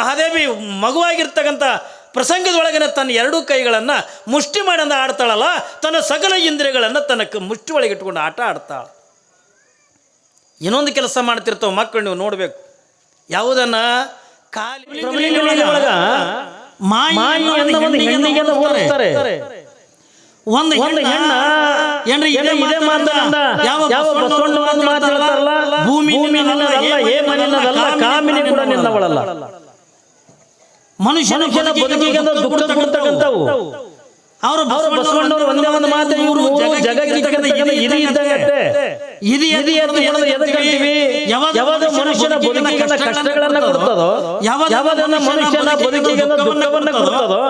ಮಹಾದೇವಿ ಮಗುವಾಗಿರ್ತಕ್ಕಂಥ ಪ್ರಸಂಗದೊಳಗಿನ ತನ್ನ ಎರಡೂ ಕೈಗಳನ್ನು ಮುಷ್ಟಿ ಮಾಡಿಂದ ಆಡ್ತಾಳಲ್ಲ ತನ್ನ ಸಕಲ ಇಂದ್ರಿಯಗಳನ್ನು ತನ್ನ ಮುಷ್ಟಿ ಒಳಗೆ ಇಟ್ಕೊಂಡು ಆಟ ಆಡ್ತಾಳೆ. ಇನ್ನೊಂದು ಕೆಲಸ ಮಾಡ್ತಿರ್ತಾವ ಮಕ್ಕಳು ನೀವು ನೋಡಬೇಕು. ಯಾವುದನ್ನ? ಒಂದು ಹೆಣ್ಣ ಹೆಣ್ಣ ಏನ್ರಿ ಇದೇ ಇದೇ ಮಾತನ್ನ ಯಾವ ಯಾವ ಬಸವಣ್ಣ ಒಂದು ಮಾತು ಹೇಳ್ತಾರಲ್ಲ, ಭೂಮಿ ನಿನ್ನದಲ್ಲ ಕಾಮಿನಿ ಕೂಡ ನಿನ್ನವಳಲ್ಲ ಮನುಷ್ಯನ ಬದುಕಿಗೆ ದುಃಖ ಕೊಡ್ತಕ್ಕಂಥವು. ಅವರು ಬಸವಣ್ಣವರು ಒಂದೇ ಒಂದು ಮಾತು ಇವರು ಜಗತ್ತಿಗೆ ಇದಿ ಇದ್ದಂಗತ್ತೆ ಇದು ಇದಿ ಅಂತ ಹೇಳೋದು ಎದಕ್ಕಂತೀವಿ ಯಾವಾಗ ಮನುಷ್ಯನ ಬದುಕಿಗೆ ಕಷ್ಟಗಳನ್ನ ಕೊಡ್ತದೋ? ಯಾವಾಗ ಮನುಷ್ಯನ ಬದುಕಿಗೆ ದುಃಖವನ್ನ ಕೊಡ್ತದೋ?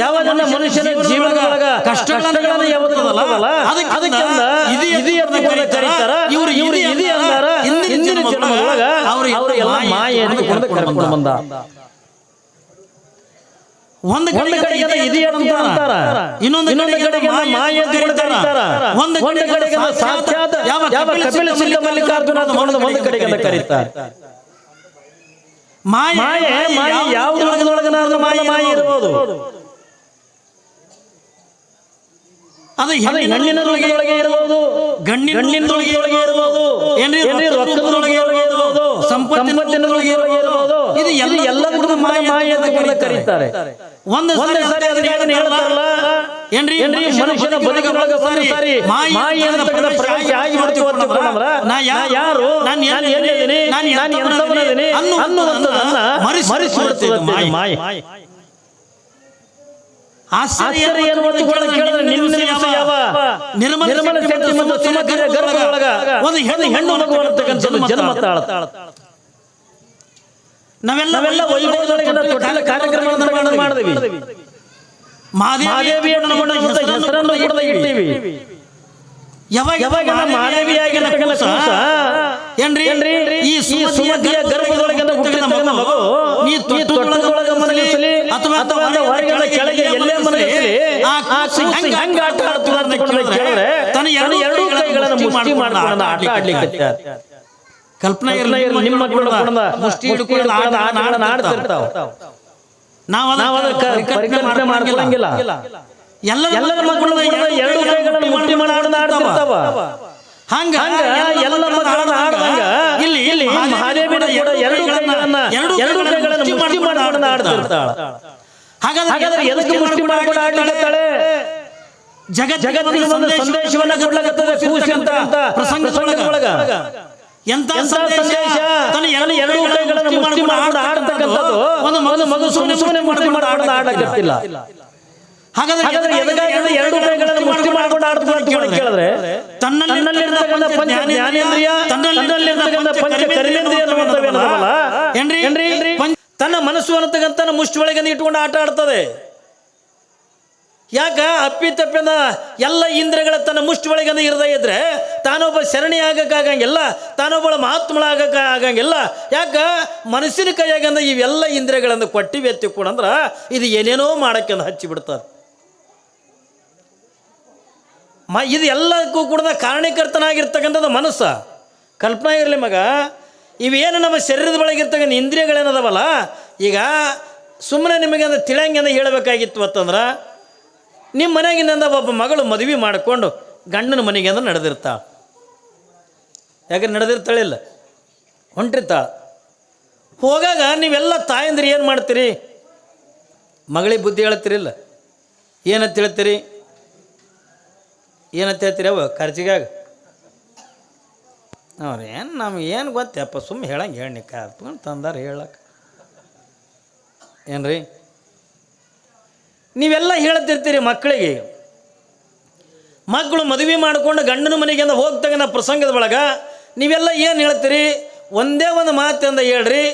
ಯಾವಾಗ ಮನುಷ್ಯನ ಜೀವನದೊಳಗ ಕಷ್ಟಗಳನ್ನ ಯಾವತ್ತದಲ್ಲ ಅದಕ್ಕೆ ಇದು ಇದು ಅಂತ ಕರೀತಾರ? ಇವರು ಇವರು ಇದು ಅಂದಾರ? ಹಿಂದಿನ ಜನ್ಮದೊಳಗ ಅವರು ಅವರು ಎಲ್ಲ ಮಾಯೆ ಕರ್ಕೊಂಡು ಬಂದ. ಒಂದು ಕಡೆಗೆ ಇದಿ ಅಂತ ಅಂತಾರ. ಇನ್ನೊಂದು ಇನ್ನೊಂದು ಕಡೆಗೆ ಮಾಯೆ ಕರೀತಾರ. ಒಂದು ಕಡೆಗೆ ಸಾಕ್ಷಾತ್ ಯಾವ ಕಪಿಲ ಸಿದ್ಧ ಮಲ್ಲಿಕಾರ್ಜುನ ಒಂದು ಒಂದು ಕಡೆಗೆ ಕರೀತಾರೆ. ಮಾಯೆ ಮಾಯೆ ಯಾವ ಮಾಯೆ ಇರಬಹುದು ಅದು ಹೆಣ್ಣಿನ ಹೆಣ್ಣಿನದೊಳಗೆ ಒಳಗೆ ಇರಬಹುದು ಗಣ್ಣಿನ ಗಣ್ಣಿನದೊಳಗೆ ಒಳಗೆ ಇರಬಹುದು ಏನ್ರಿ ರೊಕ್ಕದೊಳಗೆ ಇರಬಹುದು ಸಂಪತ್ತಿನೊಳಗೆ ಇರಬಹುದು ಇದು ಎಲ್ಲಿ ಎಲ್ಲ ಕೂಡ ಮಾಯೆ ಅಂತ ಕರೀತಾರೆ. ಒಂದು ಒಂದೇ ಸಾರಿ ಅದನ್ನ ಹೇಳ್ತಾರಲ್ಲ? ಏನ್ರಿ? ಏನ್ರಿ? ಮನುಷ್ಯನ ಬದುಕಿನೊಳಗೆ ಒಂದು ಸಾರಿ ಮಾಯೆ ಅಂತ ಪ್ರವೇಶ ಆಗಿ ಬಿಡ್ತೀವಿ ಅಂತಂದ್ರ ನಾ ಯಾರು? ನಾನು ನಾನು ನಾನು ಎಂತವನಿದ್ದೀನಿ ಅನ್ನುವಂಥದ್ದನ್ನ ಮರೆಸಿ ಮಾಯೆ. ಆಶ್ಚರ್ಯ ನಿರ್ಮಲ ನಿರ್ಮಲ ಶಕ್ತಿ ಮತ್ತು ಸುಮಧುರ ಗರ್ಭದೊಳಗ ಒಂದು ಹೆಣ್ಣು ಹೆಣ್ಣು ಮಗು ಅಂತಕ್ಕಂಥದ್ದು ಜನ್ಮ ತಾಳ. ನಾವೆಲ್ಲ ನಾವೆಲ್ಲ ಕಾರ್ಯಕ್ರಮವನ್ನು ಮಾಡಿದ್ವಿ ಮಹಾದೇವಿ ಮಹಾದೇವಿಯನ್ನು ನಮ್ಮ ಹೆಸರನ್ನು ಕೂಡ ಇಟ್ಟಿವಿ ಯಾವಾಗ ಯಾವಾಗ ಏನ್ರಿ? ಏನ್ರಿ? ಈ ಸುಮತಿಯ ಹುಟ್ಟಿದ ಮಗು ನೀ ಅಥವಾ ಅಥವಾ ಹೊರಗಡೆ ಕೆಳಗೆ ಎಲ್ಲೇ ಹೆಂಗ ಆಟ ಕೇಳಿದ್ರೆ ತನ್ನ ಎರಡು ಎರಡೂ ಕೈಗಳನ್ನು ಮುಷ್ಟಿ ಮಾಡ್ಕೊಂಡು ಆಟ ಆಡ್ಲಿಕ್ಕೆ ಕಲ್ಪನೆ ಇರಲಿ ನಿಮ್ಮ ಮಕ್ಕಳು ಮುಷ್ಟಿ ಹಿಡ್ಕೊಂಡು ಆಟ ಆಡ್ತಿರ್ತಾವ ನಾವು ನಾವು ಅದಕ್ಕೆ ಪರಿಕಲ್ಪನೆ ಮಾಡ್ಕೊಳಂಗಿಲ್ಲ ಎಲ್ಲ ಎಲ್ಲರ ಮಕ್ಕಳು ಎರಡು ಕೈಗಳನ್ನು ಮುಷ್ಟಿ ಮಾಡಿ ಹಂಗ ಹಂಗ ಎಲ್ಲ ಮಕ್ಕಳನ್ನ ಆಡ್ದಂಗ ಇಲ್ಲಿ ಇಲ್ಲಿ ಮಹಾದೇವಿನ ಕೂಡ ಎರಡು ಕೈಗಳನ್ನ ಎರಡು ಕೈಗಳನ್ನ ಮುಷ್ಟಿ ಮಾಡ್ಕೊಂಡು ಆಡ್ತಿರ್ತಾಳ ಹಾಗಾದ್ರೆ ಎದಕ್ಕೆ ಮುಷ್ಟಿ ಮಾಡ್ಕೊಂಡು ಆಡ್ಲಿಕತ್ತಾಳೆ ಜಗತ್ ಜಗತ್ತಿನ ಸಂದೇಶವನ್ನ ಕೊಡ್ಲಾಗತ್ತದೆ ಕೂಸಿ ಅಂತ ಪ್ರಸಂಗದೊಳಗ ಎಂತ ಎಂತ ಸಂದೇಶ? ತನ್ನ ಎರಡು ಕೈಗಳನ್ನು ಮುಷ್ಟಿ ಮಾಡ್ಕೊಂಡು ಆಡ್ತಕ್ಕಂಥದ್ದು ಒಂದು ಮಗು ಮಗು ಸುಮ್ಮನೆ ಸುಮ್ಮನೆ ಮುಷ್ಟಿ ಆಡಕ್ಕಿಲ್ಲ ಹಾಗಾದ್ರೆ ಹಾಗಾದ್ರೆ ಎದಕ್ಕಾಗಿ ಎರಡು ಕೈಗಳನ್ನು ಮುಷ್ಟಿ ಮಾಡ್ಕೊಂಡು ಆಡ್ತಾರೆ ಅಂತ ಹೇಳಿ ಪಂಚ ಜ್ಞಾನೇಂದ್ರಿಯ ತನ್ನಲ್ಲಿರ್ತಕ್ಕಂಥ ಪಂಚ ಕರ್ಮೇಂದ್ರಿಯ ಅನ್ನುವಂಥವೇನದಲ್ಲ ಏನ್ರಿ? ಏನ್ರಿ? ತನ್ನ ಮನಸ್ಸು ಅನ್ನತಕ್ಕಂಥ ಮುಷ್ಟಿ ಒಳಗೆ ಇಟ್ಕೊಂಡು ಆಟ ಆಡ್ತದೆ. ಯಾಕ? ಅಪ್ಪಿ ತಪ್ಪಿನ ಎಲ್ಲ ಇಂದ್ರಗಳ ತನ್ನ ಮುಷ್ಟಿ ಒಳಗೆ ಇರದೇ ಇದ್ರೆ ತಾನೊಬ್ಬ ಶರಣಿ ಆಗಕ್ಕಾಗಂಗಿಲ್ಲ ತಾನೊಬ್ಬಳ ಮಹಾತ್ಮಳ ಆಗಕ್ಕ ಆಗಂಗಿಲ್ಲ. ಯಾಕ? ಮನಸ್ಸಿನ ಕೈಯಾಗಂದ ಇವೆಲ್ಲ ಇಂದ್ರಿಯಗಳನ್ನು ಕೂಡ ಅಂದ್ರೆ ಇದು ಏನೇನೋ ಮಾಡೋಕ್ಕೆ ಹಚ್ಚಿ ಬಿಡ್ತಾರೆ ಮ, ಇದು ಎಲ್ಲಕ್ಕೂ ಕೂಡ ಕಾರಣೀಕರ್ತನಾಗಿರ್ತಕ್ಕಂಥದ್ದು ಮನಸ್ಸು. ಕಲ್ಪನೆ ಇರಲಿ ಮಗ, ಇವೇನು ನಮ್ಮ ಶರೀರದ ಒಳಗಿರ್ತಕ್ಕಂಥ ಇಂದ್ರಿಯಗಳೇನದವಲ್ಲ, ಈಗ ಸುಮ್ಮನೆ ನಿಮಗೆ ಅಂದ್ರೆ ತಿಳಿಯಂಗೆ ಹೇಳಬೇಕಾಗಿತ್ತು ಅಂತಂದ್ರೆ ನಿಮ್ಮ ಮನೆಗಿನಿಂದ ಒಬ್ಬ ಮಗಳು ಮದುವೆ ಮಾಡಿಕೊಂಡು ಗಂಡನ ಮನೆಗೆ ಅಂದ್ರೆ ನಡೆದಿರ್ತಾಳೆ ಯಾಕೆ ನಡೆದಿರ್ತಾಳಿಲ್ಲ ಹೊಂಟಿರ್ತಾಳೆ. ಹೋಗಾಗ ನೀವೆಲ್ಲ ತಾಯಂದ್ರೆ ಏನು ಮಾಡ್ತೀರಿ? ಮಗಳಿಗೆ ಬುದ್ಧಿ ಹೇಳ್ತಿರಿಲ್ಲ ಏನಂತ ಹೇಳ್ತೀರಿ? ಏನಂತ ಹೇಳ್ತೀರಿ ಅವ ಖರ್ಚಿಗಾಗ? ಅವ್ರು ಏನು ನಮ್ಗೆ ಏನು ಗೊತ್ತಪ್ಪ ಸುಮ್ಮನೆ ಹೇಳಂಗೆ ಹೇಳಿ ಕರ್ತ್ಕೊಂಡು ತಂದಾರ ಹೇಳಕ್ಕೆ ಏನ್ರಿ? ನೀವೆಲ್ಲ ಹೇಳ್ತಿರ್ತೀರಿ ಮಕ್ಕಳಿಗೆ. ಮಕ್ಕಳು ಮದುವೆ ಮಾಡಿಕೊಂಡು ಗಂಡನ ಮನೆಗೆ ಹೋಗ್ತಕ್ಕಂಥ ಪ್ರಸಂಗದ ಒಳಗೆ ನೀವೆಲ್ಲ ಏನು ಹೇಳ್ತೀರಿ? ಒಂದೇ ಒಂದು ಮಾತಿಂದ ಹೇಳ್ರಿ,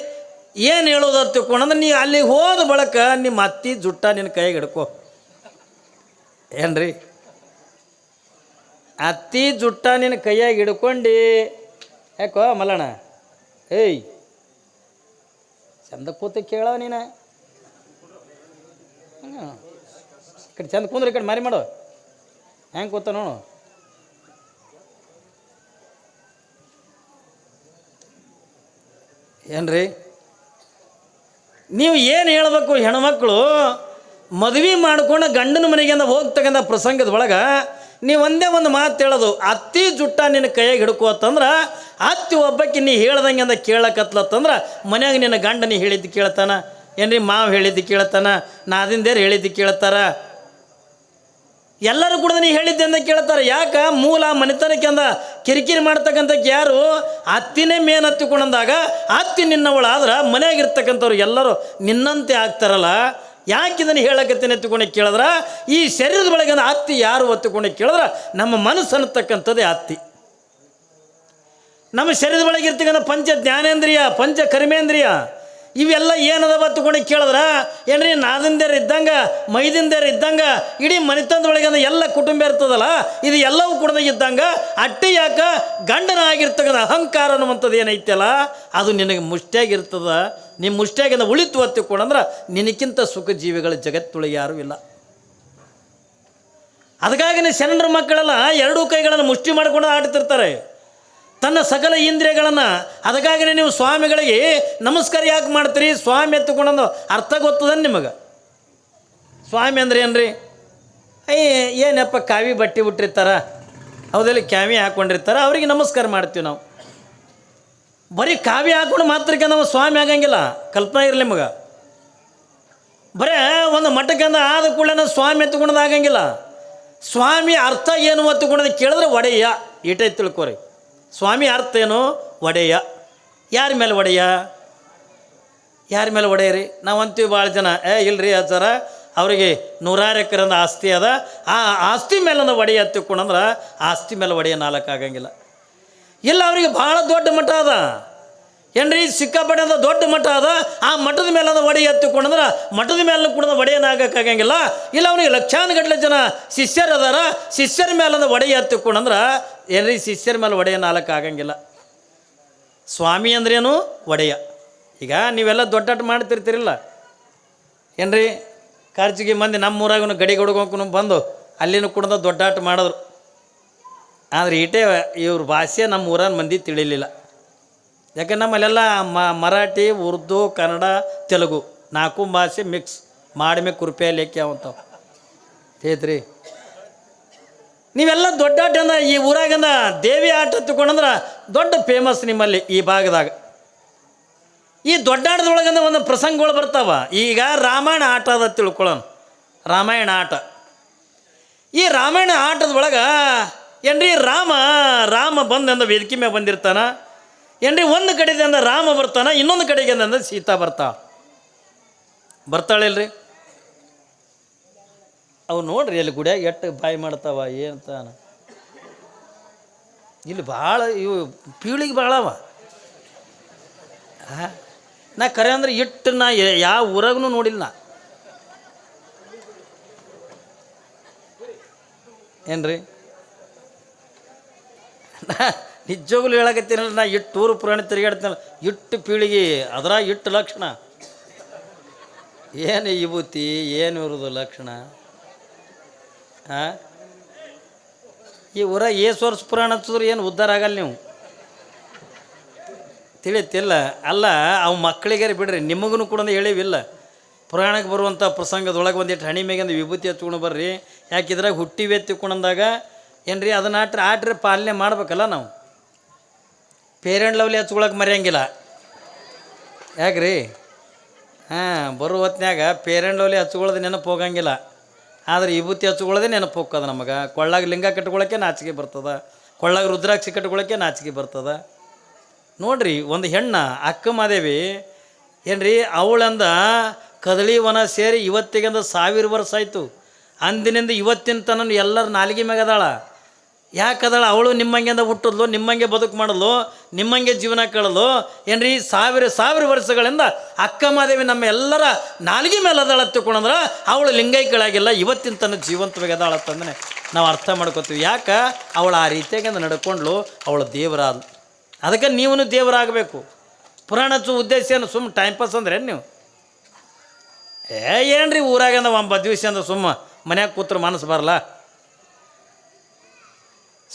ಏನು ಹೇಳೋದು ತಿಳ್ಕೊಂಡಂದ್ರೆ ನೀ ಅಲ್ಲಿಗೆ ಹೋದ ಬಳಕ ನಿಮ್ಮ ಅತ್ತಿ ಜುಟ್ಟ ನಿನ್ನ ಕೈಗೆ ಹಿಡ್ಕೊ. ಏನ್ರಿ? ಅತ್ತಿ ಜುಟ್ಟ ನಿನ್ನ ಕೈಯಾಗಿ ಹಿಡ್ಕೊಂಡು. ಯಾಕೋ ಮಲ್ಲಣ್ಣ? ಏಯ್, ಚಂದ ಕೂತ ಕೇಳೋ ನೀನು. ಈ ಕಡೆ ಚಂದ ಕುಂದ್ರೆ, ಈ ಕಡೆ ಮಾರಿ ಮಾಡು. ಹೆಂಗೆ ಕೂತ ನೋಡು. ಏನ್ರಿ? ನೀವು ಏನು ಹೇಳಬೇಕು ಹೆಣ್ಮಕ್ಳು? ಮದುವೆ ಮಾಡ್ಕೊಂಡು ಗಂಡನ ಮನೆಗೆ ಹೋಗ್ತಕ್ಕಂಥ ಪ್ರಸಂಗದ ಒಳಗೆ ನೀವು ಒಂದೇ ಒಂದು ಮಾತು ಹೇಳೋದು ಅತ್ತಿ ಜುಟ್ಟ ನಿನ್ನ ಕೈಯಾಗ ಹಿಡ್ಕೋತಂದ್ರೆ, ಅತ್ತಿ ಒಬ್ಬಕ್ಕೆ ನೀ ಹೇಳ್ದಂಗೆ ಅಂದ ಕೇಳಕತ್ಲತ್ತಂದ್ರೆ, ಮನ್ಯಾಗ ನಿನ್ನ ಗಂಡ ನೀ ಹೇಳಿದ್ದು ಕೇಳ್ತಾನ? ಏನ್ರಿ ಮಾವು ಹೇಳಿದ್ದು ಕೇಳ್ತಾನ? ನಾದಿಂದೇರು ಹೇಳಿದ್ದು ಕೇಳ್ತಾರ? ಎಲ್ಲರೂ ಕೂಡ ನೀ ಹೇಳಿದ್ದೆ ಅಂತ ಕೇಳ್ತಾರೆ? ಯಾಕೆ? ಮೂಲ ಮನೆತನಕ್ಕೆ ಅಂದ, ಕಿರಿಕಿರಿ ಮಾಡ್ತಕ್ಕಂಥ ಯಾರು? ಅತ್ತಿನೇ ಮೇನ್ ಹತ್ತಿಕೊಂಡಂದಾಗ ಅತ್ತಿ ನಿನ್ನವಳಾದ್ರೆ ಮನೆಯಾಗಿರ್ತಕ್ಕಂಥವ್ರು ಎಲ್ಲರೂ ನಿನ್ನಂತೆ ಆಗ್ತಾರಲ್ಲ? ಯಾಕೆ ಇದನ್ನು ಹೇಳಕತ್ತೇನೆ ಎತ್ತುಕೊಂಡು ಕೇಳಿದ್ರೆ? ಈ ಶರೀರದ ಒಳಗಿನ ಅತ್ತಿ ಯಾರು ಒತ್ತುಕೊಂಡು ಕೇಳಿದ್ರೆ? ನಮ್ಮ ಮನಸ್ಸು ಅನ್ನತಕ್ಕಂಥದ್ದೇ ಅತ್ತಿ. ನಮ್ಮ ಶರೀರದ ಒಳಗೆ ಇರ್ತಕ್ಕಂಥ ಪಂಚ ಜ್ಞಾನೇಂದ್ರಿಯ ಪಂಚ ಕರ್ಮೇಂದ್ರಿಯ ಇವೆಲ್ಲ ಏನದವ ತಗೊಂಡು ಕೇಳಿದ್ರ? ಏನ್ರಿ ನಾದಿಂದೇರು ಇದ್ದಂಗೆ, ಮೈದಿಂದೇರು ಇದ್ದಂಗೆ, ಇಡೀ ಮನೆತನದೊಳಗೆ ಅಂದ್ರೆ ಎಲ್ಲ ಕುಟುಂಬ ಇರ್ತದಲ್ಲ, ಇದು ಎಲ್ಲವೂ ಕೂಡ ಇದ್ದಂಗೆ, ಅಟ್ಟಿ ಯಾಕ ಗಂಡನ ಆಗಿರ್ತಕ್ಕಂಥ ಅಹಂಕಾರ ಅನ್ನುವಂಥದ್ದು ಏನೈತಲ್ಲ, ಅದು ನಿನಗೆ ಮುಷ್ಟಿಯಾಗಿರ್ತದ. ನಿಮ್ಮ ಮುಷ್ಟಿಯಾಗಿಂದ ಉಳಿತು ಒತ್ತಿಕೊಂಡಂದ್ರೆ ನಿನಕ್ಕಿಂತ ಸುಖ ಜೀವಿಗಳ ಜಗತ್ತೊಳಗೆ ಯಾರೂ ಇಲ್ಲ. ಅದಕ್ಕಾಗಿನೇ ಶರಣರ ಮಕ್ಕಳೆಲ್ಲ ಎರಡೂ ಕೈಗಳನ್ನು ಮುಷ್ಟಿ ಮಾಡ್ಕೊಂಡು ಆಡ್ತಿರ್ತಾರೆ. ತನ್ನ ಸಕಲ ಇಂದ್ರಿಯಗಳನ್ನು, ಅದಕ್ಕಾಗಿನೇ ನೀವು ಸ್ವಾಮಿಗಳಿಗೆ ನಮಸ್ಕಾರ ಯಾಕೆ ಮಾಡ್ತೀರಿ? ಸ್ವಾಮಿ ಎತ್ತುಕೊಂಡೊಂದು ಅರ್ಥ ಗೊತ್ತದ ನಿಮಗೆ? ಸ್ವಾಮಿ ಅಂದ್ರೆ ಏನ್ರಿ? ಅಯ್ಯ ಏನಪ್ಪ ಕಾವಿ ಬಟ್ಟೆ ಬಿಟ್ಟಿರ್ತಾರ ಹೌದಲ್ಲಿ ಕ್ಯಾವಿ ಹಾಕ್ಕೊಂಡಿರ್ತಾರ ಅವರಿಗೆ ನಮಸ್ಕಾರ ಮಾಡ್ತೀವಿ ನಾವು. ಬರೀ ಕಾವಿ ಹಾಕೊಂಡು ಮಾತ್ರಕ್ಕೆ ನಾವು ಸ್ವಾಮಿ ಆಗಂಗಿಲ್ಲ, ಕಲ್ಪನೆ ಇರಲಿ ನಿಮಗೆ. ಬರೇ ಒಂದು ಮಠಕ್ಕಂದ ಆದ ಕೂಡಲೇ ಸ್ವಾಮಿ ಎತ್ತುಕೊಂಡದಾಗಂಗಿಲ್ಲ ಸ್ವಾಮಿ ಅರ್ಥ ಏನು ಒತ್ತುಕೊಂಡದ್ದು ಕೇಳಿದ್ರೆ ಒಡೆಯ, ಈಟೈ ತಿಳ್ಕೊರಿ. ಸ್ವಾಮಿ ಅರ್ಥ ಏನು? ಒಡೆಯ. ಯಾರ ಮೇಲೆ ಒಡೆಯ? ಯಾರ ಮೇಲೆ ಒಡೆಯರಿ? ನಾವು ಅಂತೀವಿ ಭಾಳ ಜನ. ಏ, ಇಲ್ರಿ ಆಚಾರ ಅವರಿಗೆ ನೂರಾರು ಎಕರೆಂದ ಆಸ್ತಿ ಅದ. ಆ ಆಸ್ತಿ ಮೇಲೆ ಒಡೆಯ ತಿಳ್ಕೊಂಡಂದ್ರೆ ಆಸ್ತಿ ಮೇಲೆ ಒಡೆಯ ನಾಲ್ಕು ಆಗಂಗಿಲ್ಲ. ಇಲ್ಲ, ಅವರಿಗೆ ಭಾಳ ದೊಡ್ಡ ಮಠ ಅದ. ಏನ್ರಿ ಸಿಕ್ಕಾಪಟ್ಟೆ ಅಂದ್ರೆ ದೊಡ್ಡ ಮಠ ಅದ. ಆ ಮಠದ ಮೇಲೆ ಅದು ಒಡೆ ಎತ್ತಿಕೊಂಡಂದ್ರೆ ಮಠದ ಮೇಲೆ ಕೂಡ ಒಡೆಯನಾಗಕ್ಕಾಗಂಗಿಲ್ಲ ಇಲ್ಲ, ಅವನಿಗೆ ಲಕ್ಷಾನುಗಟ್ಟಲೆ ಜನ ಶಿಷ್ಯರು ಅದಾರ. ಶಿಷ್ಯರ ಮೇಲೆ ಒಂದು ಒಡೆ ಎತ್ತಿಕೊಂಡಂದ್ರೆ ಏನ್ರಿ ಶಿಷ್ಯರ ಮೇಲೆ ಒಡೆಯ ನಾಲ್ಕು ಆಗಂಗಿಲ್ಲ. ಸ್ವಾಮಿ ಅಂದ್ರೇನು? ಒಡೆಯ. ಈಗ ನೀವೆಲ್ಲ ದೊಡ್ಡಾಟ ಮಾಡ್ತಿರ್ತೀರಿಲ್ಲ. ಏನ್ರಿ? ಖರ್ಚಿಗೆ ಮಂದಿ ನಮ್ಮೂರಾಗೂ ಗಡಿ ಹುಡುಗಕ್ಕೂ ಬಂದು ಅಲ್ಲಿನ ಕೂಡ ದೊಡ್ಡಾಟ ಮಾಡಿದ್ರು. ಆದರೆ ಈಟೇ ಇವ್ರ ಭಾಷೆ ನಮ್ಮ ಊರನ್ನು ಮಂದಿ ತಿಳಿಲಿಲ್ಲ. ಯಾಕೆ ನಮ್ಮಲ್ಲೆಲ್ಲ ಮ, ಮರಾಠಿ, ಉರ್ದು, ಕನ್ನಡ, ತೆಲುಗು ನಾಲ್ಕು ಭಾಷೆ ಮಿಕ್ಸ್ ಮಾಡಿಮೆ ಕುರುಪೆ ಲೆಕ್ಕ ಅವಂತಾವ. ಹೇತ್ರಿ ನೀವೆಲ್ಲ ದೊಡ್ಡ ಆಟನ ಈ ಊರಾಗಿಂದ ದೇವಿ ಆಟ ತಗೊಂಡಂದ್ರೆ ದೊಡ್ಡ ಫೇಮಸ್ ನಿಮ್ಮಲ್ಲಿ ಈ ಭಾಗದಾಗ. ಈ ದೊಡ್ಡ ಆಟದೊಳಗಂದ ಒಂದು ಪ್ರಸಂಗಗಳು ಬರ್ತಾವ. ಈಗ ರಾಮಾಯಣ ಆಟ ಅದ ತಿಳ್ಕೊಳ್ಳೋಣ ರಾಮಾಯಣ ಆಟ. ಈ ರಾಮಾಯಣ ಆಟದೊಳಗೆ ಏನ್ರಿ ರಾಮ ರಾಮ ಬಂದಂದ ವೇದಿಕೆ ಮೇಲೆ ಬಂದಿರ್ತಾನ. ಏನ್ರಿ ಒಂದು ಕಡೆದಿಂದ ರಾಮ ಬರ್ತಾನ, ಇನ್ನೊಂದು ಕಡೆಗೆ ಅಂದ ಸೀತಾ ಬರ್ತಾಳ. ಬರ್ತಾಳಿಲ್ರಿ ಅವು ನೋಡ್ರಿ ಅಲ್ಲಿ ಗುಡಿಯಾಗ ಎಟ್ಟು ಬಾಯಿ ಮಾಡ್ತಾವ ಏನಂತಾನ ಇಲ್ಲಿ ಭಾಳ ಇವು ಪೀಳಿಗೆ ಭಾಳ ಅವ. ನಾ ಕರೆ ಅಂದ್ರೆ ಇಟ್ಟು ನಾ ಯಾವ ಊರಾಗೂ ನೋಡಿಲ್ಲ ನಾ. ಏನ್ರಿ? ನಾ ನಿಜವಾಗ್ಲೂ ಹೇಳಕತ್ತೀನಲ್ಲ ನಾ ಇಟ್ಟು ಊರು ಪುರಾಣ ತಿರುಗಾಡ್ತೀನಲ್ಲ ಇಟ್ಟು ಪೀಳಿಗೆ ಅದರ ಇಟ್ಟು ಲಕ್ಷಣ. ಏನು ವಿಭೂತಿ, ಏನು ಇರೋದು ಲಕ್ಷಣ? ಆ? ಈ ಊರ ಏಸು ವರ್ಷ ಪುರಾಣ ಹಚ್ಚಿದ್ರೆ ಏನು ಉದ್ಧಾರ ಆಗಲ್ಲ ನೀವು? ತಿಳಿತಿಲ್ಲ. ಅಲ್ಲ, ಅವು ಮಕ್ಕಳಿಗೆ ಬಿಡ್ರಿ ನಿಮಗೂ ಕೂಡ ಹೇಳಿವಿಲ್ಲ. ಪುರಾಣಕ್ಕೆ ಬರುವಂಥ ಪ್ರಸಂಗದೊಳಗೆ ಒಂದಿಟ್ಟು ಹಣಿ ಮೇಗಿಂದ ವಿಭೂತಿ ಹಚ್ಕೊಂಡು ಬರ್ರಿ. ಯಾಕೆ ಇದ್ರಾಗ ಹುಟ್ಟಿವೆ ಏನು ರೀ ಅದನ್ನ ಆಟ್ರೆ ಆಟ್ರೆ ಪಾಲನೆ ಮಾಡ್ಬೇಕಲ್ಲ ನಾವು? ಪೇರೆಂಟ್ ಲವ್ಲಿ ಹಚ್ಕೊಳಕ್ಕೆ ಮರೆಯಂಗಿಲ್ಲ. ಯಾಕ್ರಿ? ಹಾಂ ಬರೋ ಹೊತ್ನ್ಯಾಗ ಪೇರೆಂಟ್ ಲವ್ಲಿ ಹಚ್ಕೊಳ್ಳೋದು ನೆನಪು ಹೋಗಂಗಿಲ್ಲ. ಆದ್ರೆ ವಿಭೂತಿ ಹಚ್ಕೊಳ್ಳೋದೇ ನೆನಪು ಹೋಗ್ತದೆ ನಮಗೆ. ಕೊಳ್ಳಾಗ ಲಿಂಗ ಕಟ್ಕೊಳ್ಳೋಕೆ ನಾಚಿಕೆ ಬರ್ತದ. ಕೊಳ್ಳಾಗ ರುದ್ರಾಕ್ಷಿ ಕಟ್ಕೊಳ್ಳೋಕೆ ನಾಚಿಕೆ ಬರ್ತದ. ನೋಡ್ರಿ, ಒಂದು ಹೆಣ್ಣ, ಅಕ್ಕ ಮಾದೇವಿ, ಏನ್ರಿ, ಅವಳಂದ ಕದಳಿ ವನ ಸೇರಿ ಇವತ್ತಿಗೆಂದ ಸಾವಿರ ವರ್ಷ ಆಯಿತು. ಅಂದಿನಿಂದ ಇವತ್ತಿನ ತನಕ ಎಲ್ಲರ ನಾಲಿಗೆ ಮ್ಯಾಗ ಅದಾಳ ಯಾಕೆ ಅದಾಳ ಅವಳು ನಿಮ್ಮಂಗೆಂದ ಹುಟ್ಟಿದ್ಲು, ನಿಮ್ಮಂಗೆ ಬದುಕು ಮಾಡಲು ನಿಮ್ಮಂಗೆ ಜೀವನ ಕಳಲು ಏನ್ರಿ, ಸಾವಿರ ಸಾವಿರ ವರ್ಷಗಳಿಂದ ಅಕ್ಕ ಮಾದೇವಿ ನಮ್ಮ ಎಲ್ಲರ ನಾಲ್ಗೆ ಮೇಲೆ ಅದಾಳ ತಿಳ್ಕೊಂಡ್ರೆ ಅವಳು ಲಿಂಗೈಕಳಾಗಿಲ್ಲ ಇವತ್ತಿನ ತನ್ನ ಜೀವಂತವಾಗಿ ಅದಾಳ ಅಂತಂದ್ರೆ ನಾವು ಅರ್ಥ ಮಾಡ್ಕೋತೀವಿ. ಯಾಕೆ? ಅವಳು ಆ ರೀತಿಯಾಗಿ ನಡ್ಕೊಂಡ್ಳು ಅವಳು ದೇವರಾದ ಅದಕ್ಕೆ ನೀವೂ ದೇವರಾಗಬೇಕು. ಪುರಾಣ ಹಚ್ಚೋ ಉದ್ದೇಶ ಏನು? ಸುಮ್ಮ ಟೈಮ್ ಪಾಸ್ ಅಂದ್ರೆ ನೀವು? ಏ, ಏನ್ರಿ ಊರಾಗಂದ ಒಂಬತ್ತು ದಿವಸ ಅಂದ್ರೆ ಸುಮ್ಮ ಮನ್ಯಾಗ ಕೂತ್ರ ಮನಸ್ಸು ಬರಲ್ಲ?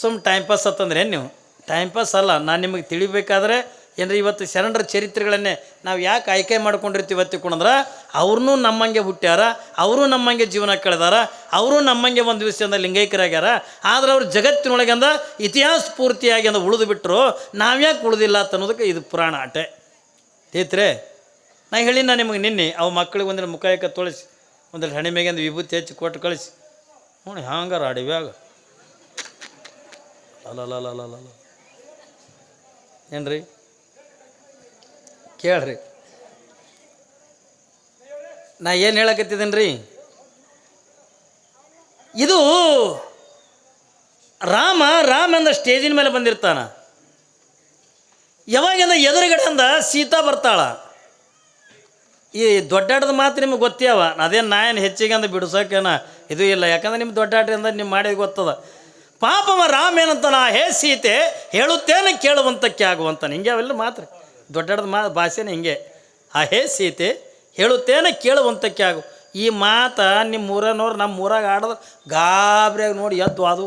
ಸುಮ್ಮ ಟೈಮ್ ಪಾಸ್ ಆತಂದ್ರೆ ಏನು ನೀವು? ಟೈಮ್ ಪಾಸ್ ಅಲ್ಲ, ನಾನು ನಿಮಗೆ ತಿಳಿಬೇಕಾದ್ರೆ ಏನ್ರಿ ಇವತ್ತು ಶರಣರ ಚರಿತ್ರೆಗಳನ್ನೇ ನಾವು ಯಾಕೆ ಆಯ್ಕೆ ಮಾಡ್ಕೊಂಡಿರ್ತೀವಿ ತಿಳ್ಕೊಂಡ್ರೆ ಅವ್ರನ್ನೂ ನಮ್ಮಂಗೆ ಹುಟ್ಟ್ಯಾರ, ಅವರು ನಮ್ಮಂಗೆ ಜೀವನ ಕಳೆದಾರ, ಅವರು ನಮ್ಮಂಗೆ ಒಂದು ದಿವಸದಿಂದ ಲಿಂಗೈಕ್ಯರಾಗ್ಯಾರ, ಆದ್ರೆ ಅವ್ರು ಜಗತ್ತಿನೊಳಗಂದ ಇತಿಹಾಸ ಪೂರ್ತಿಯಾಗಿ ಅಂದ ಉಳಿದು ಬಿಟ್ಟರು ನಾವ್ಯಾಕೆ ಉಳಿದಿಲ್ಲ ಅಂತ ಇದು ಪುರಾಣ ಆಟೆ. ತೇತ್ರೆ ನಾ ಹೇಳಿ ನಾನು ನಿಮಗೆ ನಿನ್ನೆ, ಅವು ಮಕ್ಕಳಿಗೆ ಒಂದಿನ ಮುಖಾಯಕ ತೊಳಸಿ, ಒಂದಿನ ಹಣೆ ಮೇಗಿಂದ ವಿಭೂತಿ ಹಚ್ಚಿ ಕೊಟ್ಟು ಕಳಿಸಿ. ನೋಡಿ ಹಂಗಾರ ಅಡಿವ್ಯಾಗ ಅಲ್ಲ ಏನ್ರಿ? ಕೇಳ್ರಿ. ನಾ ಏನು ಹೇಳಕತ್ತಿದ್ದೇನೆ ರೀ ಇದು ರಾಮ ರಾಮ ಅಂದ ಸ್ಟೇಜಿನ ಮೇಲೆ ಬಂದಿರ್ತಾನ. ಯಾವಾಗಿಂದ ಎದುರುಗಡೆಯಿಂದ ಸೀತಾ ಬರ್ತಾಳ. ಈ ದೊಡ್ಡಾಟದ ಮಾತು ನಿಮ್ಗೆ ಗೊತ್ತೇವ ಅದೇನು ನಾಯನ್ ಹೆಚ್ಚಿಗೆ ಅಂದ ಬಿಡಿಸೋಕೇನ ಇದು ಇಲ್ಲ. ಯಾಕಂದ್ರೆ ನಿಮ್ಮ ದೊಡ್ಡಾಟದಿಂದ ನಿಮ್ಮ ಮಾಡಿದ ಗೊತ್ತದ. ಪಾಪವ ರಾಮ ನಾ ಹೇ ಸೀತೆ ಹೇಳುತ್ತೇನೆ ಕೇಳುವಂತಕ್ಕೆ ಆಗುವಂತ ಹಿಂಗೆ ಅವೆಲ್ಲ ಮಾತ್ರ. ದೊಡ್ಡದ ಮಾ ಭಾಷೆನೇ ಹಿಂಗೆ. ಆ ಹೇ ಸೀತೆ ಹೇಳುತ್ತೇನೆ ಕೇಳುವಂತಕ್ಕೆ ಆಗು. ಈ ಮಾತ ನಿಮ್ಮ ಊರನವ್ರು ನಮ್ಮ ಊರಾಗ ಆಡಿದ್ರೆ ಗಾಬರಿಯಾಗಿ ನೋಡಿ ಎದ್ದು ಅದು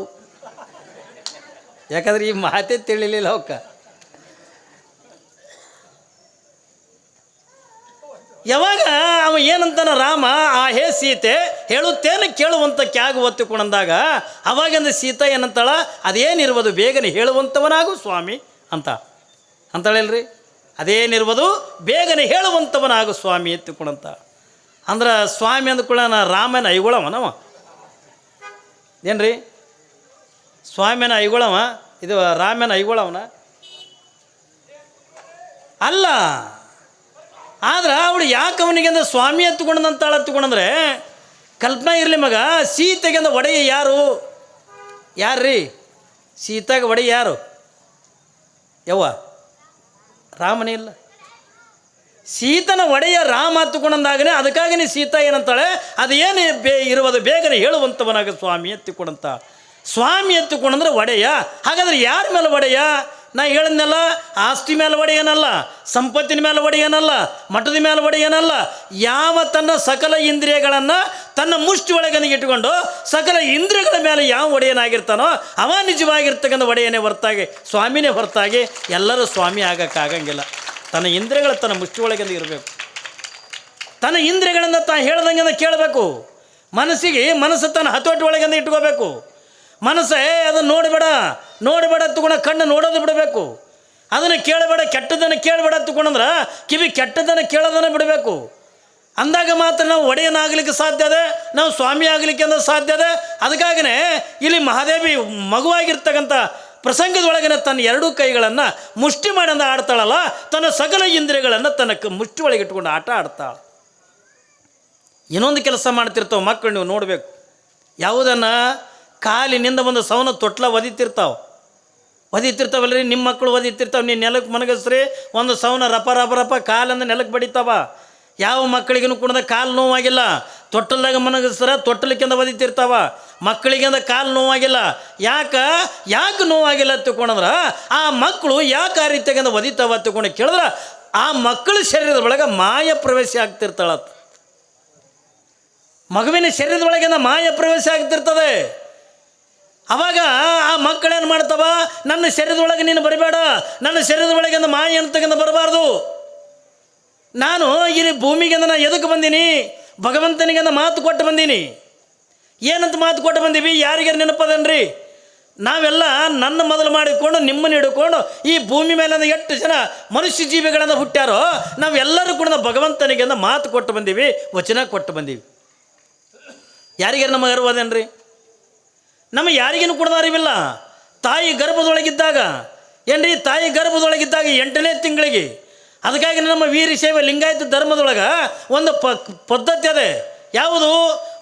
ಯಾಕಂದ್ರೆ ಈ ಮಾತೇ ತಿಳಿಲಿಲ್ಲ ಅವಕ್ಕ. ಯಾವಾಗ ಅವ ಏನಂತಾನ, ರಾಮ, ಆ ಹೇ ಸೀತೆ, ಹೇಳುತ್ತೇನೆ ಕೇಳುವಂತ ಕ್ಯಾಗ ಒತ್ತಿಕೊಂಡಂದಾಗ ಅವಾಗಿಂದ ಸೀತಾ ಏನಂತಾಳ ಅದೇನಿರ್ಬೋದು ಬೇಗನೆ ಹೇಳುವಂಥವನಾಗು ಸ್ವಾಮಿ ಅಂತ. ಅಂತಾಳಲ್ರಿ ಅದೇನಿರ್ಬೋದು ಬೇಗನೆ ಹೇಳುವಂಥವನಾಗು ಸ್ವಾಮಿ ಎತ್ತಿಕೊಂಡಂತ. ಅಂದ್ರೆ ಸ್ವಾಮಿ ಅಂದ್ಕೊಳ್ಳ ರಾಮನ ಐಗೊಳವನವ ಏನ್ರಿ? ಸ್ವಾಮಿನ ಐಗೊಳವ, ಇದು ರಾಮನ ಐಗೊಳವನ. ಅಲ್ಲ ಆದ್ರೆ ಅವಳು ಯಾಕೆ ಅವನಿಗೆ ಅಂದ್ರೆ ಸ್ವಾಮಿ ಹತ್ತುಕೊಂಡಂತಾಳ ಹತ್ತುಕೊಂಡಂದ್ರೆ, ಕಲ್ಪನಾ ಇರಲಿ ಮಗ, ಸೀತೆಗೆ ಅಂದ ಒಡೆಯ ಯಾರು? ಯಾರ್ರೀ? ಸೀತಾಗ ಒಡೆಯ ಯಾರು? ಯವ್ವ, ರಾಮನೇ ಇಲ್ಲ. ಸೀತನ ಒಡೆಯ ರಾಮ ಹತ್ತುಕೊಂಡಂದಾಗನೇ ಅದಕ್ಕಾಗನೇ ಸೀತಾ ಏನಂತಾಳೆ? ಅದು ಏನು ಬೇ ಇರುವುದು ಬೇಗನೆ ಹೇಳುವಂಥವನಾಗ ಸ್ವಾಮಿ ಎತ್ತಿಕೊಂಡಂತ ಸ್ವಾಮಿ ಎತ್ತಿಕೊಂಡಂದ್ರೆ ಒಡೆಯ. ಹಾಗಾದ್ರೆ ಯಾರ ಮೇಲೆ ಒಡೆಯ? ನಾ ಹೇಳಿದ್ನಲ್ಲ, ಆಸ್ತಿ ಮೇಲೆ ಒಡೆಯನಲ್ಲ ಸಂಪತ್ತಿನ ಮೇಲೆ ಒಡೆಯನಲ್ಲ ಮಠದ ಮೇಲೆ ಒಡೆಯನಲ್ಲ ಯಾವ ತನ್ನ ಸಕಲ ಇಂದ್ರಿಯಗಳನ್ನು ತನ್ನ ಮುಷ್ಟಿ ಒಳಗನ ಇಟ್ಟುಕೊಂಡು ಸಕಲ ಇಂದ್ರಿಯಗಳ ಮೇಲೆ ಯಾವ ಒಡೆಯನಾಗಿರ್ತಾನೋ, ಅವ ನಿಜವಾಗಿರ್ತಕ್ಕಂಥ ಒಡೆಯನೇ ಹೊರತಾಗಿ, ಸ್ವಾಮಿನೇ ಹೊರತಾಗಿ ಎಲ್ಲರೂ ಸ್ವಾಮಿ ಆಗೋಕ್ಕಾಗಂಗಿಲ್ಲ. ತನ್ನ ಇಂದ್ರಿಯಗಳು ತನ್ನ ಮುಷ್ಟಿ ಒಳಗಿಂದ ಇರಬೇಕು. ತನ್ನ ಇಂದ್ರಿಯಗಳನ್ನು ತಾನು ಹೇಳ್ದಂಗೆ ಕೇಳಬೇಕು. ಮನಸ್ಸಿಗೆ ಮನಸ್ಸು ತನ್ನ ಹತೋಟಿ ಒಳಗಿಂದ ಇಟ್ಕೋಬೇಕು. ಮನಸ್ಸೇ ಅದನ್ನು ನೋಡಬೇಡ. ನೋಡಬೇಡ ತಗೊಂಡ ಕಣ್ಣು ನೋಡೋದು ಬಿಡಬೇಕು. ಅದನ್ನು ಕೇಳಬೇಡ ಕೆಟ್ಟದನ್ನು ಕೇಳಬೇಡ ತಗೊಂಡಂದ್ರೆ ಕಿವಿ ಕೆಟ್ಟದನ್ನು ಕೇಳೋದನ್ನು ಬಿಡಬೇಕು. ಅಂದಾಗ ಮಾತ್ರ ನಾವು ಒಡೆಯನಾಗಲಿಕ್ಕೆ ಸಾಧ್ಯ ಅದೇ, ನಾವು ಸ್ವಾಮಿ ಆಗಲಿಕ್ಕೆ ಅನ್ನೋದು ಸಾಧ್ಯ ಅದೇ. ಅದಕ್ಕಾಗನೇ ಇಲ್ಲಿ ಮಹಾದೇವಿ ಮಗುವಾಗಿರ್ತಕ್ಕಂಥ ಪ್ರಸಂಗದೊಳಗಿನ ತನ್ನ ಎರಡೂ ಕೈಗಳನ್ನು ಮುಷ್ಟಿ ಮಾಡಿಂದ ಆಡ್ತಾಳಲ್ಲ, ತನ್ನ ಸಕಲ ಇಂದ್ರಿಯಗಳನ್ನು ತನ್ನ ಮುಷ್ಟಿ ಒಳಗೆ ಇಟ್ಕೊಂಡು ಆಟ ಆಡ್ತಾಳೆ. ಇನ್ನೊಂದು ಕೆಲಸ ಮಾಡ್ತಿರ್ತಾವೆ ಮಕ್ಕಳು ನೀವು ನೋಡಬೇಕು. ಯಾವುದನ್ನು ಕಾಲಿನಿಂದ ಒಂದು ಸವನ ತೊಟ್ಲ ಒದಿತಿರ್ತಾವೆ. ಒದಿತಿರ್ತಾವಲ್ರಿ ನಿಮ್ಮ ಮಕ್ಕಳು ಒದಿತಿರ್ತಾವೆ ನೀನು ನೆಲಕ್ಕೆ ಮನಗಸ್ರಿ, ಒಂದು ಸೌನ ರಪ ರಪ ರಪ ಕಾಲಿಂದ ನೆಲಕ್ಕೆ ಬಡಿತಾವ. ಯಾವ ಮಕ್ಕಳಿಗೂ ಕೂಡ ಕಾಲು ನೋವಾಗಿಲ್ಲ. ತೊಟ್ಟಲ್ದಾಗ ಮನಗಸ್ರ, ತೊಟ್ಟಲಿಕ್ಕಿಂದ ಒದಿತಿರ್ತಾವ ಮಕ್ಕಳಿಗಿಂದ ಕಾಲು ನೋವಾಗಿಲ್ಲ. ಯಾಕೆ? ಯಾಕೆ ನೋವಾಗಿಲ್ಲ ತಿಳ್ಕೊಂಡ್ರೆ ಆ ಮಕ್ಕಳು ಯಾಕೆ ಆ ರೀತಿಯಾಗಿಂದ ಒದಿತಾವ ತಿಳ್ಕೊಂಡು ಕೇಳಿದ್ರೆ, ಆ ಮಕ್ಕಳ ಶರೀರದ ಒಳಗೆ ಮಾಯ ಪ್ರವೇಶ ಆಗ್ತಿರ್ತಾಳತ್ತ ಮಗುವಿನ ಶರೀರದೊಳಗಿಂದ ಮಾಯ ಪ್ರವೇಶ ಆಗ್ತಿರ್ತದೆ. ಅವಾಗ ಆ ಮಕ್ಕಳೇನು ಮಾಡ್ತಾವ? ನನ್ನ ಶರೀರದೊಳಗೆ ನೀನು ಬರಬೇಡ. ನನ್ನ ಶರೀರದೊಳಗಿಂದ ಮಾಯ ಅಂತಕ್ಕಂಥ ಬರಬಾರ್ದು. ನಾನು ಇಲ್ಲಿ ಭೂಮಿಗೆ ನಾನು ಎದಕ್ಕೆ ಬಂದೀನಿ? ಭಗವಂತನಿಗೆ ಮಾತು ಕೊಟ್ಟು ಬಂದೀನಿ. ಏನಂತ ಮಾತು ಕೊಟ್ಟು ಬಂದೀವಿ? ಯಾರಿಗೆ ನೆನಪದನ್ರಿ? ನಾವೆಲ್ಲ ನನ್ನ ಮೊದಲು ಮಾಡಿಕೊಂಡು, ನಿಮ್ಮನ್ನು ಹಿಡ್ಕೊಂಡು, ಈ ಭೂಮಿ ಮೇಲೆ ಎಷ್ಟು ಜನ ಮನುಷ್ಯ ಜೀವಿಗಳನ್ನು ಹುಟ್ಟ್ಯಾರೋ, ನಾವೆಲ್ಲರೂ ಕೂಡ ಭಗವಂತನಿಗೆ ಮಾತು ಕೊಟ್ಟು ಬಂದೀವಿ, ವಚನ ಕೊಟ್ಟು ಬಂದೀವಿ. ಯಾರಿಗಾರು ನಮಗೆ ಅರಿವದೇನ್ರಿ ನಮ್ಮ ಯಾರಿಗೇನು ಕೂಡ ಅರಿವಿಲ್ಲ? ತಾಯಿ ಗರ್ಭದೊಳಗಿದ್ದಾಗ, ಏನ್ರಿ? ತಾಯಿ ಗರ್ಭದೊಳಗಿದ್ದಾಗ ಎಂಟನೇ ತಿಂಗಳಿಗೆ. ಅದಕ್ಕಾಗಿ ನಮ್ಮ ವೀರ ಸೇವೆ ಲಿಂಗಾಯತ ಧರ್ಮದೊಳಗೆ ಒಂದು ಪ, ಪದ್ಧತಿ ಅದೇ. ಯಾವುದು?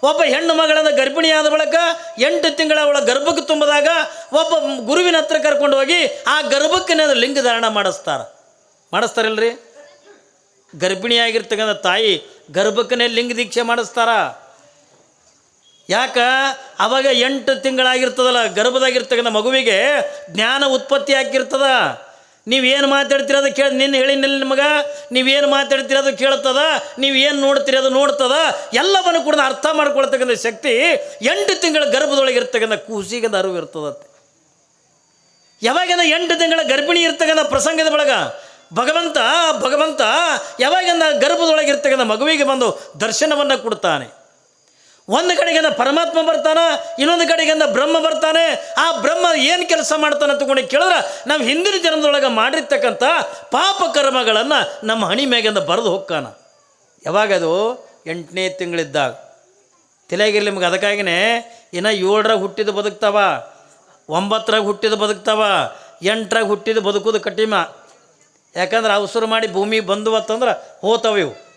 ಒಬ್ಬ ಹೆಣ್ಣು ಮಗಳನ್ನ ಗರ್ಭಿಣಿಯಾದ ಬಳಿಕ ಎಂಟು ತಿಂಗಳ ಅವಳ ಗರ್ಭಕ್ಕೆ ತುಂಬಿದಾಗ ಒಬ್ಬ ಗುರುವಿನ ಹತ್ರ ಕರ್ಕೊಂಡು ಹೋಗಿ ಆ ಗರ್ಭಕ್ಕೆ ಲಿಂಗ ಧಾರಣ ಮಾಡಿಸ್ತಾರೆ. ಮಾಡಿಸ್ತಾರಲ್ರಿ? ಗರ್ಭಿಣಿಯಾಗಿರ್ತಕ್ಕಂಥ ತಾಯಿ ಗರ್ಭಕ್ಕನೇ ಲಿಂಗ ದೀಕ್ಷೆ ಮಾಡಿಸ್ತಾರ. ಯಾಕ? ಅವಾಗ ಎಂಟು ತಿಂಗಳಾಗಿರ್ತದಲ್ಲ, ಗರ್ಭದಾಗಿರ್ತಕ್ಕಂಥ ಮಗುವಿಗೆ ಜ್ಞಾನ ಉತ್ಪತ್ತಿ ಆಗಿರ್ತದ. ನೀವೇನು ಮಾತಾಡ್ತಿರೋದು ಕೇಳಿ, ನಿನ್ನ ಹೇಳಿನಿಲ್ಲ ನಿಮಗೆ ನೀವೇನು ಮಾತಾಡ್ತಿರೋದು ಕೇಳ್ತದ ನೀವೇನು ನೋಡ್ತೀರಿ ಅದು ನೋಡ್ತದ, ಎಲ್ಲವನ್ನು ಕೂಡ ಅರ್ಥ ಮಾಡ್ಕೊಳ್ತಕ್ಕಂಥ ಶಕ್ತಿ ಎಂಟು ತಿಂಗಳ ಗರ್ಭದೊಳಗೆ ಇರ್ತಕ್ಕಂಥ ಕೂಸಿಗೆ ಅರಿವು ಇರ್ತದತ್ತೆ ಯಾವಾಗಿಂದ ಎಂಟು ತಿಂಗಳ ಗರ್ಭಿಣಿ ಇರ್ತಕ್ಕಂಥ ಪ್ರಸಂಗದ ಬಳಗ, ಭಗವಂತ ಭಗವಂತ ಯಾವಾಗಿಂದ ಗರ್ಭದೊಳಗಿರ್ತಕ್ಕಂಥ ಮಗುವಿಗೆ ಬಂದು ದರ್ಶನವನ್ನು ಕೊಡ್ತಾನೆ. ಒಂದು ಕಡೆಗಿಂದ ಪರಮಾತ್ಮ ಬರ್ತಾನ, ಇನ್ನೊಂದು ಕಡೆಗಿಂದ ಬ್ರಹ್ಮ ಬರ್ತಾನೆ. ಆ ಬ್ರಹ್ಮ ಏನು ಕೆಲಸ ಮಾಡ್ತಾನೆ ತಗೊಂಡು ಕೇಳಿದ್ರೆ, ನಾವು ಹಿಂದಿನ ಜನ್ಮದೊಳಗೆ ಮಾಡಿರ್ತಕ್ಕಂಥ ಪಾಪ ಕರ್ಮಗಳನ್ನು ನಮ್ಮ ಹಣಿ ಮ್ಯಾಗಿಂದ ಬರೆದು ಹೋಗ್ಕಾನ ಯಾವಾಗದು ಎಂಟನೇ ತಿಂಗಳಿದ್ದಾಗ. ತಲೆಯಾಗಿರಲಿ ನಿಮ್ಗೆ ಅದಕ್ಕಾಗಿನೇ, ಇನ್ನು ಏಳರಾಗ ಹುಟ್ಟಿದ ಬದುಕ್ತಾವ, ಒಂಬತ್ತರಾಗ ಹುಟ್ಟಿದ ಬದುಕ್ತಾವ, ಎಂಟರಾಗ ಹುಟ್ಟಿದ ಬದುಕೋದು ಕಠಿಣ. ಯಾಕಂದ್ರೆ ಅವಸರ ಮಾಡಿ ಭೂಮಿ ಬಂದುವತ್ತಂದ್ರೆ ಹೋತಾವ ಇವು.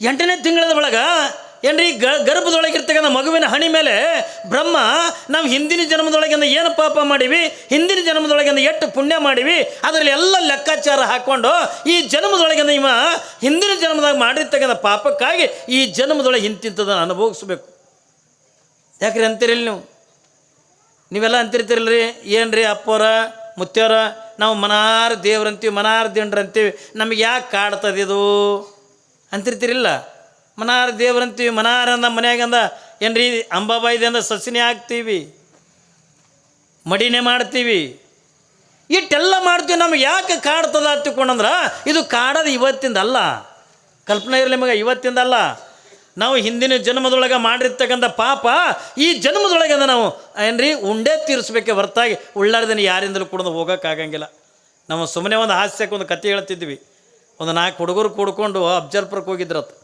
ಎಂಟನೇ ತಿಂಗಳದ ಒಳಗೆ ಏನ್ರಿ ಗ, ಗರ್ಭದೊಳಗಿರ್ತಕ್ಕಂಥ ಮಗುವಿನ ಹಣಿ ಮೇಲೆ ಬ್ರಹ್ಮ, ನಾವು ಹಿಂದಿನ ಜನ್ಮದೊಳಗಿಂದ ಏನು ಪಾಪ ಮಾಡೀವಿ? ಹಿಂದಿನ ಜನ್ಮದೊಳಗಿಂದ ಎಷ್ಟು ಪುಣ್ಯ ಮಾಡೀವಿ? ಅದರಲ್ಲಿ ಎಲ್ಲ ಲೆಕ್ಕಾಚಾರ ಹಾಕ್ಕೊಂಡು ಈ ಜನ್ಮದೊಳಗಿಂದ ಇವ ಹಿಂದಿನ ಜನ್ಮದಾಗ ಮಾಡಿರ್ತಕ್ಕಂಥ ಪಾಪಕ್ಕಾಗಿ ಈ ಜನ್ಮದೊಳಗೆ ಇಂತಿಂಥದನ್ನು ಅನುಭವಿಸ್ಬೇಕು. ಯಾಕ್ರಿ ಅಂತೀರಿಲ್ಲ ನೀವು? ನೀವೆಲ್ಲ ಅಂತಿರ್ತಿರಲ್ರಿ? ಏನ್ರಿ ಅಪ್ಪೋರ ಮುತ್ತೋರ ನಾವು ಮನಾರ ದೇವ್ರಂತೀವಿ, ಮನಾರ ದಿಂಡ್ರಂತೀವಿ. ನಮಗೆ ಯಾಕೆ ಕಾಡ್ತದೆ ಇದು? ಅಂತಿರ್ತಿರಿಲ್ಲ? ಮನಾರ ದೇವ್ರಂತೀವಿ, ಮನಾರ ಅಂದ ಮನ್ಯಾಗಂದ ಏನ್ರಿ ಅಂಬಾಬಾಯಿದಿಂದ ಸಸಿನೇ ಹಾಕ್ತೀವಿ, ಮಡಿನೆ ಮಾಡ್ತೀವಿ. ಇಟ್ಟೆಲ್ಲ ಮಾಡ್ತೀವಿ, ನಮ್ಗೆ ಯಾಕೆ ಕಾಡ್ತದ ತಿಳ್ಕೊಂಡಂದ್ರೆ ಇದು ಕಾಡೋದು ಇವತ್ತಿಂದ ಅಲ್ಲ. ಕಲ್ಪನೆ ಇರಲಿ ನಿಮಗೆ ಇವತ್ತಿಂದ ಅಲ್ಲ. ನಾವು ಹಿಂದಿನ ಜನ್ಮದೊಳಗೆ ಮಾಡಿರ್ತಕ್ಕಂಥ ಪಾಪ, ಈ ಜನ್ಮದೊಳಗೆ ನಾವು, ಏನ್ರಿ, ಉಂಡೆ ತೀರಿಸ್ಬೇಕೆ ಹೊರತಾಗಿ ಉಳ್ಳಾರ್ದಿನ ಯಾರಿಂದಲೂ ಕೂಡ ಹೋಗೋಕ್ಕಾಗಂಗಿಲ್ಲ. ನಾವು ಸುಮ್ಮನೆ ಒಂದು ಹಾಸ್ಯಕ್ಕೆ ಒಂದು ಕತೆ ಹೇಳ್ತಿದ್ವಿ. ಒಂದು ನಾಲ್ಕು ಹುಡುಗರು ಕೂಡ್ಕೊಂಡು ಅಬ್ಜರ್ಪರ್ಗೆ ಹೋಗಿದ್ರತ್.